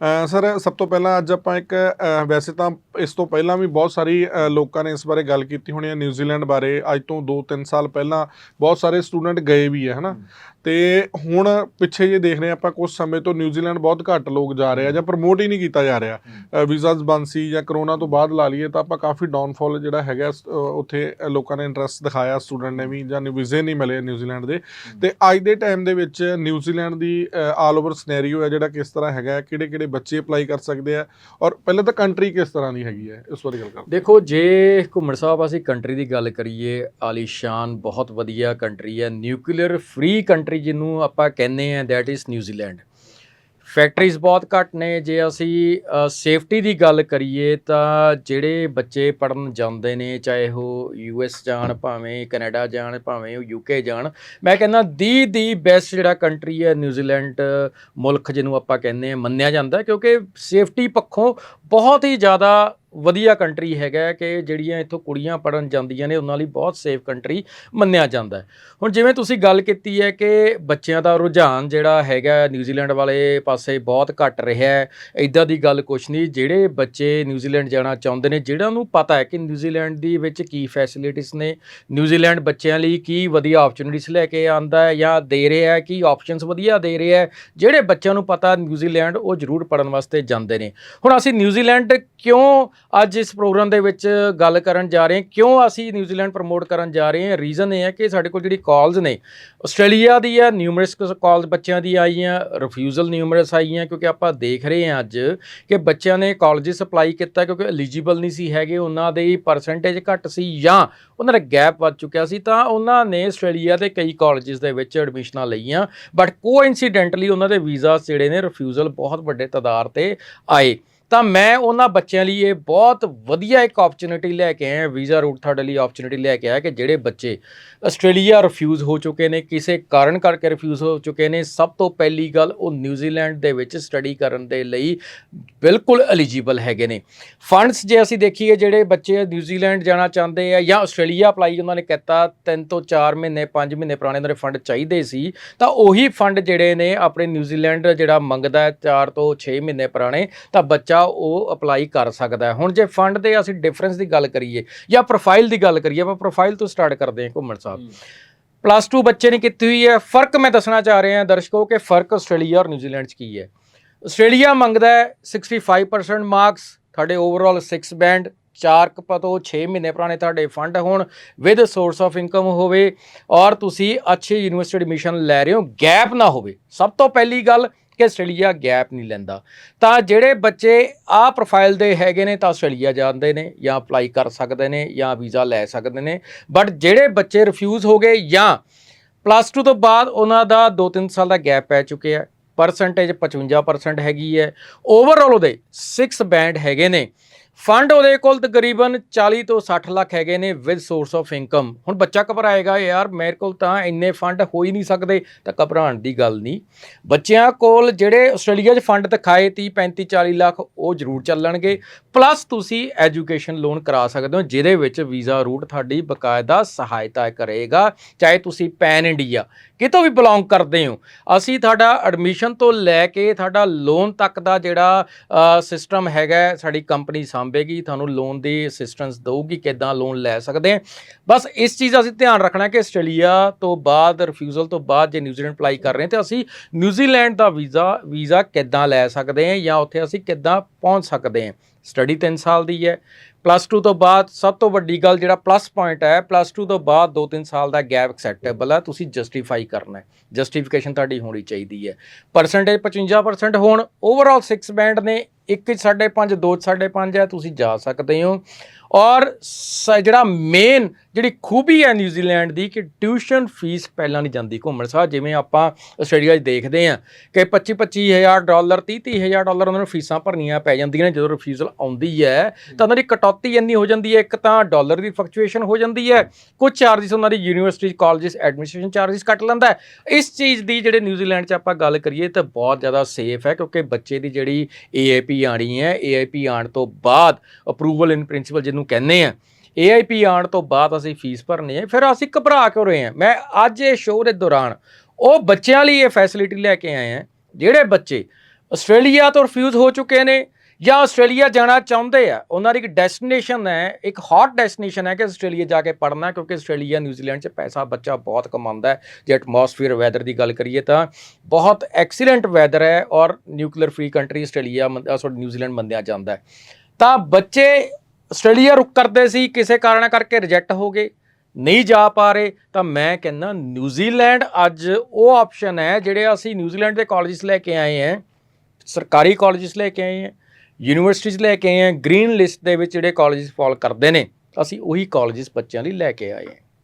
Sir, ਸਭ ਤੋਂ ਪਹਿਲਾਂ ਅੱਜ ਆਪਾਂ ਇੱਕ ਵੈਸੇ ਤਾਂ ਇਸ ਤੋਂ ਪਹਿਲਾਂ ਵੀ ਬਹੁਤ ਸਾਰੀ ਲੋਕਾਂ ਨੇ ਇਸ ਬਾਰੇ ਗੱਲ ਕੀਤੀ ਹੋਣੀ ਹੈ ਨਿਊਜ਼ੀਲੈਂਡ ਬਾਰੇ। ਅੱਜ ਤੋਂ 2-3 ਸਾਲ ਪਹਿਲਾਂ ਬਹੁਤ ਸਾਰੇ ਸਟੂਡੈਂਟ ਗਏ ਵੀ ਹੈ, ਹਨਾ? ਤੇ ਹੁਣ ਪਿੱਛੇ ਜੇ ਦੇਖ ਰਹੇ ਆਪਾਂ ਕੁਝ ਸਮੇਂ ਤੋਂ ਨਿਊਜ਼ੀਲੈਂਡ ਬਹੁਤ ਘੱਟ ਲੋਕ ਜਾ ਰਹੇ ਆ ਜਾਂ ਪ੍ਰਮੋਟ ਹੀ ਨਹੀਂ ਕੀਤਾ ਜਾ ਰਿਹਾ। ਵੀਜ਼ਾਸ ਬੰਦ ਸੀ ਜਾਂ ਕਰੋਨਾ ਤੋਂ ਬਾਅਦ ਲਾ ਲਈਏ ਤਾਂ ਆਪਾਂ ਕਾਫੀ ਡਾਊਨਫਾਲ ਜਿਹੜਾ ਹੈਗਾ ਉੱਥੇ ਲੋਕਾਂ ਨੇ ਇੰਟਰਸਟ ਦਿਖਾਇਆ, ਸਟੂਡੈਂਟ ਨੇ ਵੀ ਜਾਂ ਵੀਜ਼ੇ ਨਹੀਂ ਮਿਲੇ ਨਿਊਜ਼ੀਲੈਂਡ ਦੇ। ਤੇ ਅੱਜ ਦੇ ਟਾਈਮ ਦੇ ਵਿੱਚ ਨਿਊਜ਼ੀਲੈਂਡ ਦੀ ਆਲ ਓਵਰ ਸਿਨੈਰੀਓ ਹੈ ਜਿਹੜਾ ਕਿਸ ਤਰ੍ਹਾਂ ਹੈਗਾ ਕਿਹੜੇ ਕਿਹੜੇ ਬੱਚੇ ਅਪਲਾਈ ਕਰ ਸਕਦੇ ਆ। ਔਰ ਪਹਿਲਾਂ ਤਾਂ ਕੰਟਰੀ ਕਿਸ ਤਰ੍ਹਾਂ ਦੀ ਹੈਗੀ ਹੈ? ਇਸ ਬਾਰੇ ਗੱਲ ਕਰਦੇ ਦੇਖੋ, ਜੇ ਘੁੰਮਣ ਸਾਹਿਬ ਅਸੀਂ ਕੰਟਰੀ ਦੀ ਗੱਲ ਕਰੀਏ ਆਲੀਸ਼ਾਨ ਬਹੁਤ ਵਧੀਆ ਕੰਟਰੀ ਹੈ। ਨਿਊਕਲੀਅਰ ਫ੍ਰੀ ਕੰਟਰੀ ਜਿਹਨੂੰ ਆਪਾਂ ਕਹਿੰਦੇ ਆ ਦੈਟ ਇਜ਼ ਨਿਊਜ਼ੀਲੈਂਡ ਫੈਕਟਰੀਜ਼ ਬਹੁਤ ਘੱਟ ਨੇ। ਜੇ ਅਸੀਂ ਸੇਫਟੀ ਦੀ ਗੱਲ ਕਰੀਏ ਤਾਂ ਜਿਹੜੇ ਬੱਚੇ ਪੜਨ ਜਾਂਦੇ ਨੇ, ਚਾਹੇ ਉਹ ਯੂਐਸ ਜਾਣ ਭਾਵੇਂ ਕੈਨੇਡਾ ਜਾਣ ਭਾਵੇਂ ਉਹ ਯੂਕੇ ਜਾਣ, ਮੈਂ ਕਹਿੰਦਾ ਦੀ ਦੀ ਬੈਸਟ ਜਿਹੜਾ ਕੰਟਰੀ ਹੈ ਨਿਊਜ਼ੀਲੈਂਡ ਮੁਲਕ ਜਿਹਨੂੰ ਆਪਾਂ ਕਹਿੰਦੇ ਆ ਮੰਨਿਆ ਜਾਂਦਾ ਕਿਉਂਕਿ ਸੇਫਟੀ ਪੱਖੋਂ ਬਹੁਤ ਹੀ ਜ਼ਿਆਦਾ ਵਧੀਆ ਕੰਟਰੀ ਹੈਗਾ ਕਿ ਜਿਹੜੀਆਂ ਇੱਥੋਂ ਕੁੜੀਆਂ ਪੜਨ ਜਾਂਦੀਆਂ ਨੇ, ਉਹਨਾਂ ਲਈ ਬਹੁਤ ਸੇਫ ਕੰਟਰੀ ਮੰਨਿਆ ਜਾਂਦਾ ਹੁਣ ਜਿਵੇਂ ਤੁਸੀਂ ਗੱਲ ਕੀਤੀ ਹੈ ਕਿ ਬੱਚਿਆਂ ਦਾ ਰੁਝਾਨ ਜਿਹੜਾ ਹੈਗਾ ਨਿਊਜ਼ੀਲੈਂਡ ਵਾਲੇ ਪਾਸੇ ਬਹੁਤ ਘਟ ਰਿਹਾ ਹੈ। ਇਦਾਂ ਦੀ ਗੱਲ ਕੁਛ ਨਹੀਂ, ਜਿਹੜੇ ਬੱਚੇ ਨਿਊਜ਼ੀਲੈਂਡ ਜਾਣਾ ਚਾਹੁੰਦੇ ਨੇ ਜਿਹੜਾਂ ਨੂੰ ਪਤਾ ਹੈ ਕਿ ਨਿਊਜ਼ੀਲੈਂਡ ਦੀ ਵਿੱਚ ਕੀ ਫੈਸਿਲਿਟੀਆਂ ਨੇ ਨਿਊਜ਼ੀਲੈਂਡ ਬੱਚਿਆਂ ਲਈ ਕੀ ਵਧੀਆ ਓਪਰਚੁਨਿਟੀਆਂ ਲੈ ਕੇ ਆਂਦਾ ਹੈ ਜਾਂ ਦੇ ਰਿਹਾ ਹੈ, ਕੀ ਆਪਸ਼ਨਸ ਵਧੀਆ ਦੇ ਰਿਹਾ ਹੈ, ਜਿਹੜੇ ਬੱਚਿਆਂ ਨੂੰ ਪਤਾ ਨਿਊਜ਼ੀਲੈਂਡ ਉਹ ਜ਼ਰੂਰ ਪੜਨ ਵਾਸਤੇ ਜਾਂਦੇ ਨੇ। ਹੁਣ ਅਸੀਂ ਨਿਊਜ਼ੀਲੈਂਡ ਕਿਉਂ ਅੱਜ ਇਸ ਪ੍ਰੋਗਰਾਮ ਦੇ ਵਿੱਚ ਗੱਲ ਕਰਨ ਜਾ ਰਹੇ ਹਾਂ। ਕਿਉਂ ਅਸੀਂ ਨਿਊਜ਼ੀਲੈਂਡ ਪ੍ਰਮੋਟ ਕਰਨ ਜਾ ਰਹੇ ਹਾਂ? ਰੀਜ਼ਨ ਇਹ ਹੈ ਕਿ ਸਾਡੇ ਕੋਲ ਜਿਹੜੀ ਕਾਲਸ ਨੇ, ਆਸਟ੍ਰੇਲੀਆ ਦੀ ਆ ਨਿਊਮਰਸ ਕਾਲਸ ਬੱਚਿਆਂ ਦੀ ਆਈਆਂ ਰਿਫਿਊਜ਼ਲ ਨਿਊਮਰਸ ਆਈਆਂ ਕਿਉਂਕਿ ਆਪਾਂ ਦੇਖ ਰਹੇ ਹਾਂ ਅੱਜ ਕਿ ਬੱਚਿਆਂ ਨੇ ਕਾਲਜਸ ਅਪਲਾਈ ਕੀਤਾ ਕਿਉਂਕਿ ਐਲੀਜੀਬਲ ਨਹੀਂ ਸੀ ਹੈਗੇ, ਉਹਨਾਂ ਦੇ ਪਰਸੈਂਟੇਜ ਘੱਟ ਸੀ ਜਾਂ ਉਹਨਾਂ ਦਾ ਗੈਪ ਵੱਧ ਚੁੱਕਿਆ ਸੀ, ਤਾਂ ਉਹਨਾਂ ਨੇ ਆਸਟ੍ਰੇਲੀਆ ਦੇ ਕਈ ਕਾਲਜਸ ਦੇ ਵਿੱਚ ਐਡਮਿਸ਼ਨਾਂ ਲਈਆਂ ਬਟ ਕੋਇਨਸੀਡੈਂਟਲੀ ਉਹਨਾਂ ਦੇ ਵੀਜ਼ਾ ਜਿਹੜੇ ਨੇ, ਰਿਫਿਊਜ਼ਲ ਬਹੁਤ ਵੱਡੇ ਤਦਾਰ ਤੇ ਆਏ। ਤਾਂ ਮੈਂ ਉਹਨਾਂ ਬੱਚਿਆਂ ਲਈ ਇਹ ਬਹੁਤ ਵਧੀਆ ਇੱਕ ਓਪਰਚੁਨਿਟੀ ਲੈ ਕੇ ਆਇਆ, ਵੀਜ਼ਾ ਰੂਟ ਤੁਹਾਡੇ ਲਈ ਓਪਰਚੁਨਿਟੀ ਲੈ ਕੇ ਆਇਆ ਕਿ ਜਿਹੜੇ ਬੱਚੇ ਆਸਟ੍ਰੇਲੀਆ ਰਿਫਿਊਜ਼ ਹੋ ਚੁੱਕੇ ਨੇ, ਕਿਸੇ ਕਾਰਨ ਕਰਕੇ ਰਿਫਿਊਜ਼ ਹੋ ਚੁੱਕੇ ਨੇ, ਸਭ ਤੋਂ ਪਹਿਲੀ ਗੱਲ ਉਹ ਨਿਊਜ਼ੀਲੈਂਡ ਦੇ ਵਿੱਚ ਸਟੱਡੀ ਕਰਨ ਦੇ ਲਈ ਬਿਲਕੁਲ ਐਲੀਜੀਬਲ ਹੈਗੇ ਨੇ। ਫੰਡਸ ਜੇ ਅਸੀਂ ਦੇਖੀਏ, ਜਿਹੜੇ ਬੱਚੇ ਨਿਊਜ਼ੀਲੈਂਡ ਜਾਣਾ ਚਾਹੁੰਦੇ ਆ ਜਾਂ ਆਸਟ੍ਰੇਲੀਆ ਅਪਲਾਈ ਉਹਨਾਂ ਨੇ ਕੀਤਾ 3 ਤੋਂ 4 ਮਹੀਨੇ 5 ਮਹੀਨੇ ਪੁਰਾਣੇ ਉਹਨਾਂ ਦੇ ਫੰਡ ਚਾਹੀਦੇ ਸੀ, ਤਾਂ ਉਹੀ ਫੰਡ ਜਿਹੜੇ ਨੇ ਆਪਣੇ ਨਿਊਜ਼ੀਲੈਂਡ ਜਿਹੜਾ ਮੰਗਦਾ ਹੈ 4 ਤੋਂ 6 ਮਹੀਨੇ ਪੁਰਾਣੇ, ਤਾਂ ਬੱਚਾ ਉਹ ਅਪਲਾਈ ਕਰ ਸਕਦਾ ਹੈ। ਹੁਣ ਜੇ ਫੰਡ ਦੇ ਅਸੀਂ ਡਿਫਰੈਂਸ ਦੀ ਗੱਲ ਕਰੀਏ ਜਾਂ ਪ੍ਰੋਫਾਈਲ ਦੀ ਗੱਲ ਕਰੀਏ ਆਪਾਂ ਪ੍ਰੋਫਾਈਲ ਤੋਂ ਸਟਾਰਟ ਕਰਦੇ ਹਾਂ ਘੁੰਮਣ ਸਾਹਿਬ। ਪਲੱਸ 2 ਬੱਚੇ ਨੇ ਕੀਤੀ ਹੋਈ ਹੈ। ਫ਼ਰਕ ਮੈਂ ਦੱਸਣਾ ਚਾਹ ਰਿਹਾ ਦਰਸ਼ਕੋ ਕਿ ਫ਼ਰਕ ਆਸਟ੍ਰੇਲੀਆ ਔਰ ਨਿਊਜ਼ੀਲੈਂਡ 'ਚ ਕੀ ਹੈ। ਆਸਟ੍ਰੇਲੀਆ ਮੰਗਦਾ ਹੈ 65% ਮਾਰਕਸ ਤੁਹਾਡੇ ਓਵਰਆਲ 6 ਬੈਂਡ 4 ਤੋਂ 6 ਮਹੀਨੇ ਪੁਰਾਣੇ ਤੁਹਾਡੇ ਫੰਡ ਹੋਣ ਵਿਦ ਸੋਰਸ ਆਫ ਇਨਕਮ ਹੋਵੇ ਔਰ ਤੁਸੀਂ ਅੱਛੀ ਯੂਨੀਵਰਸਿਟੀ ਐਡਮਿਸ਼ਨ ਲੈ ਰਹੇ ਹੋ। ਗੈਪ ਨਾ ਹੋਵੇ। ਸਭ ਤੋਂ ਪਹਿਲੀ ਗੱਲ ਕਿ ਆਸਟ੍ਰੇਲੀਆ ਗੈਪ ਨਹੀਂ ਲੈਂਦਾ। ਤਾਂ ਜਿਹੜੇ ਬੱਚੇ ਆ ਪ੍ਰੋਫਾਈਲ ਦੇ ਹੈਗੇ ਨੇ ਤਾਂ ਆਸਟ੍ਰੇਲੀਆ ਜਾਂਦੇ ਨੇ ਜਾਂ ਅਪਲਾਈ ਕਰ ਸਕਦੇ ਨੇ ਜਾਂ ਵੀਜ਼ਾ ਲੈ ਸਕਦੇ ਨੇ। ਬਟ ਜਿਹੜੇ ਬੱਚੇ ਰਿਫਿਊਜ਼ ਹੋ ਗਏ ਜਾਂ ਪਲੱਸ 2 ਤੋਂ ਬਾਅਦ ਉਹਨਾਂ ਦਾ 2-3 ਸਾਲ ਦਾ ਗੈਪ ਪੈ ਚੁੱਕਿਆ ਹੈ। ਪਰਸੈਂਟੇਜ 55% ਹੈਗੀ ਹੈ। ਓਵਰਆਲ ਉਹਦੇ 6 ਬੈਂਡ ਹੈਗੇ ਨੇ। ਫੰਡ ਉਹਦੇ ਕੋਲ ਤਕਰੀਬਨ 40 ਤੋਂ 60 ਲੱਖ ਹੈਗੇ ਨੇ ਵਿਦ ਸੋਰਸ ਆਫ ਇਨਕਮ ਹੁਣ ਬੱਚਾ ਘਬਰਾਏਗਾ ਯਾਰ, ਮੇਰੇ ਕੋਲ ਤਾਂ ਇੰਨੇ ਫੰਡ ਹੋ ਹੀ ਨਹੀਂ ਸਕਦੇ, ਤਾਂ ਘਬਰਾਉਣ ਦੀ ਗੱਲ ਨਹੀਂ। ਬੱਚਿਆਂ ਕੋਲ ਜਿਹੜੇ ਆਸਟ੍ਰੇਲੀਆ 'ਚ ਫੰਡ ਦਿਖਾਏ 30 35 40 ਲੱਖ, ਉਹ ਜ਼ਰੂਰ ਚੱਲਣਗੇ। ਪਲੱਸ ਤੁਸੀਂ ਐਜੂਕੇਸ਼ਨ ਲੋਨ ਕਰਾ ਸਕਦੇ ਹੋ, ਜਿਹਦੇ ਵਿੱਚ ਵੀਜ਼ਾ ਰੂਟ ਤੁਹਾਡੀ ਬਕਾਇਦਾ ਸਹਾਇਤਾ ਕਰੇਗਾ, ਚਾਹੇ ਤੁਸੀਂ ਪੈਨ ਇੰਡੀਆ ਕਿਤੋਂ ਵੀ ਬਿਲੋਂਗ ਕਰਦੇ ਹੋ। ਅਸੀਂ ਤੁਹਾਡਾ ਐਡਮਿਸ਼ਨ ਤੋਂ ਲੈ ਕੇ ਤੁਹਾਡਾ ਲੋਨ ਤੱਕ ਦਾ ਜਿਹੜਾ ਸਿਸਟਮ ਹੈਗਾ, ਸਾਡੀ ਕੰਪਨੀ ਸਾਂਭੇਗੀ ਤੁਹਾਨੂੰ ਲੋਨ ਦੀ ਅਸਿਸਟੈਂਸ ਦਊਗੀ, ਕਿੱਦਾਂ ਲੋਨ ਲੈ ਸਕਦੇ ਆ ਬਸ ਇਸ ਚੀਜ਼ ਦਾ ਅਸੀਂ ਧਿਆਨ ਰੱਖਣਾ ਕਿ ਆਸਟ੍ਰੇਲੀਆ ਤੋਂ ਬਾਅਦ ਰਿਫਿਊਜ਼ਲ ਤੋਂ ਬਾਅਦ ਜੇ ਨਿਊਜ਼ੀਲੈਂਡ ਅਪਲਾਈ ਕਰ ਰਹੇ ਹਾਂ, ਤੇ ਅਸੀਂ ਨਿਊਜ਼ੀਲੈਂਡ ਦਾ ਵੀਜ਼ਾ ਵੀਜ਼ਾ ਕਿੱਦਾਂ ਲੈ ਸਕਦੇ ਹਾਂ ਜਾਂ ਉੱਥੇ ਅਸੀਂ ਕਿੱਦਾਂ ਪਹੁੰਚ ਸਕਦੇ ਹਾਂ। ਸਟੱਡੀ 3 ਸਾਲ ਦੀ ਹੈ। ਪਲੱਸ 2 ਤੋਂ ਬਾਅਦ ਸਭ ਤੋਂ ਵੱਡੀ ਗੱਲ ਜਿਹੜਾ ਪਲੱਸ ਪੁਆਇੰਟ ਹੈ ਪਲੱਸ 2 ਤੋਂ ਬਾਅਦ 2-3 ਸਾਲ ਦਾ ਗੈਪ ਐਕਸੈਪਟੇਬਲ ਹੈ, ਤੁਸੀਂ ਜਸਟੀਫਾਈ ਕਰਨਾ ਹੈ। ਜਸਟੀਫਿਕੇਸ਼ਨ ਤੁਹਾਡੀ ਹੋਣੀ ਚਾਹੀਦੀ ਹੈ। ਪਰਸੈਂਟੇਜ 55% ਹੋਣ ਓਵਰਆਲ 6 ਬੈਂਡ ਨੇ 1 5.5 2 5.5 ਹੈ, ਤੁਸੀਂ ਜਾ ਸਕਦੇ ਹੋ। ਔਰ ਜਿਹੜਾ ਮੇਨ ਜਿਹੜੀ ਖੂਬੀ ਹੈ ਨਿਊਜ਼ੀਲੈਂਡ ਦੀ ਕਿ ਟਿਊਸ਼ਨ ਫੀਸ ਪਹਿਲਾਂ ਨਹੀਂ ਜਾਂਦੀ ਘੁੰਮਣ ਸਾਹਿਬ ਜਿਵੇਂ ਆਪਾਂ ਆਸਟ੍ਰੇਲੀਆ 'ਚ ਦੇਖਦੇ ਆ ਕਿ 25 25000 ਡਾਲਰ 30 30000 ਡਾਲਰ ਉਹਨਾਂ ਨੂੰ ਫੀਸਾਂ ਭਰਨੀਆਂ ਪੈ ਜਾਂਦੀਆਂ ਨੇ ਜਦੋਂ ਰਿਫਿਊਜ਼ਲ ਆਉਂਦੀ ਹੈ ਤਾਂ ਉਹਨਾਂ ਦੀ ਕਟੌਤੀ ਇੰਨੀ ਹੋ ਜਾਂਦੀ ਹੈ ਇੱਕ ਤਾਂ ਡਾਲਰ ਦੀ ਫਲਕਚੁਏਸ਼ਨ ਹੋ ਜਾਂਦੀ ਹੈ ਕੁਝ ਚਾਰजेस ਉਹਨਾਂ ਦੀ ਯੂਨੀਵਰਸਿਟੀ ਕਾਲਜਸ ਐਡਮਿਨਿਸਟ੍ਰੇਸ਼ਨ ਚਾਰजेस ਕੱਟ ਲੈਂਦਾ ਇਸ ਚੀਜ਼ ਦੀ ਜਿਹੜੇ ਨਿਊਜ਼ੀਲੈਂਡ 'ਚ ਆਪਾਂ ਗੱਲ ਕਰੀਏ ਤਾਂ ਬਹੁਤ ਜ਼ਿਆਦਾ ਸੇਫ ਹੈ ਕਿਉਂਕਿ ਬੱਚੇ ਦੀ ਜਿਹੜੀ ਏਏਪੀ ਆਣੀ ਹੈ ਏਏਪੀ ਆਣ ਤੋਂ ਬਾਅਦ ਅਪਰੂਵਲ ਇਨ ਪ੍ਰਿੰਸੀਪਲ ਜਿਹਨੂੰ ਕਹਿੰਦੇ ਆ ਏਆਈਪੀ ਆਉਣ ਤੋਂ ਬਾਅਦ ਅਸੀਂ ਫੀਸ ਭਰਨੀ ਹੈ। ਫਿਰ ਅਸੀਂ ਘਬਰਾ ਕਿਉਂ ਰਹੇ ਹਾਂ? ਮੈਂ ਅੱਜ ਇਹ ਸ਼ੋਅ ਦੇ ਦੌਰਾਨ ਉਹ ਬੱਚਿਆਂ ਲਈ ਇਹ ਫੈਸਿਲਿਟੀ ਲੈ ਕੇ ਆਏ ਹਾਂ, ਜਿਹੜੇ ਬੱਚੇ ਆਸਟ੍ਰੇਲੀਆ ਤੋਂ ਰਿਫਿਊਜ਼ ਹੋ ਚੁੱਕੇ ਨੇ ਜਾਂ ਆਸਟ੍ਰੇਲੀਆ ਜਾਣਾ ਚਾਹੁੰਦੇ ਆ। ਉਹਨਾਂ ਦੀ ਇੱਕ ਡੈਸਟੀਨੇਸ਼ਨ ਹੈ, ਇੱਕ ਹੌਟ ਡੈਸਟੀਨੇਸ਼ਨ ਹੈ ਕਿ ਆਸਟ੍ਰੇਲੀਆ ਜਾ ਕੇ ਪੜ੍ਹਨਾ, ਕਿਉਂਕਿ ਆਸਟ੍ਰੇਲੀਆ ਨਿਊਜ਼ੀਲੈਂਡ 'ਚ ਪੈਸਾ ਬੱਚਾ ਬਹੁਤ ਕਮਾਉਂਦਾ ਹੈ। ਜੇ ਐਟਮੋਸਫੀਅਰ ਵੈਦਰ ਦੀ ਗੱਲ ਕਰੀਏ ਤਾਂ ਬਹੁਤ ਐਕਸੀਲੈਂਟ ਵੈਦਰ ਹੈ ਔਰ nuclear free country Australia sorry New Zealand ਮੰਨਿਆ ਜਾਂਦਾ ਹੈ। ਤਾਂ ਬੱਚੇ ਆਸਟ੍ਰੇਲੀਆ ਰੁਕ ਕਰਦੇ ਸੀ, ਕਿਸੇ ਕਾਰਨ ਕਰਕੇ ਰਿਜੈਕਟ ਹੋ ਗਏ, ਨਹੀਂ ਜਾ ਪਾ ਰਹੇ, ਤਾਂ ਮੈਂ ਕਹਿੰਦਾ ਨਿਊਜ਼ੀਲੈਂਡ ਅੱਜ ਉਹ ਆਪਸ਼ਨ ਹੈ ਜਿਹੜੇ ਅਸੀਂ ਨਿਊਜ਼ੀਲੈਂਡ ਦੇ ਕਾਲਜਸ ਲੈ ਕੇ ਆਏ ਹਾਂ, ਸਰਕਾਰੀ ਕਾਲਜਸ ਲੈ ਕੇ ਆਏ ਹਾਂ ਯੂਨੀਵਰਸਿਟੀਜ਼ ਲੈ ਕੇ ਆਏ ਹਾਂ ਗ੍ਰੀਨ ਲਿਸਟ ਦੇ ਵਿੱਚ ਜਿਹੜੇ ਕਾਲਜਸ ਫਾਲ ਕਰਦੇ ਨੇ, ਅਸੀਂ ਉਹੀ ਕਾਲਜਸ ਬੱਚਿਆਂ ਲਈ ਲੈ ਕੇ ਆਏ ਹਾਂ।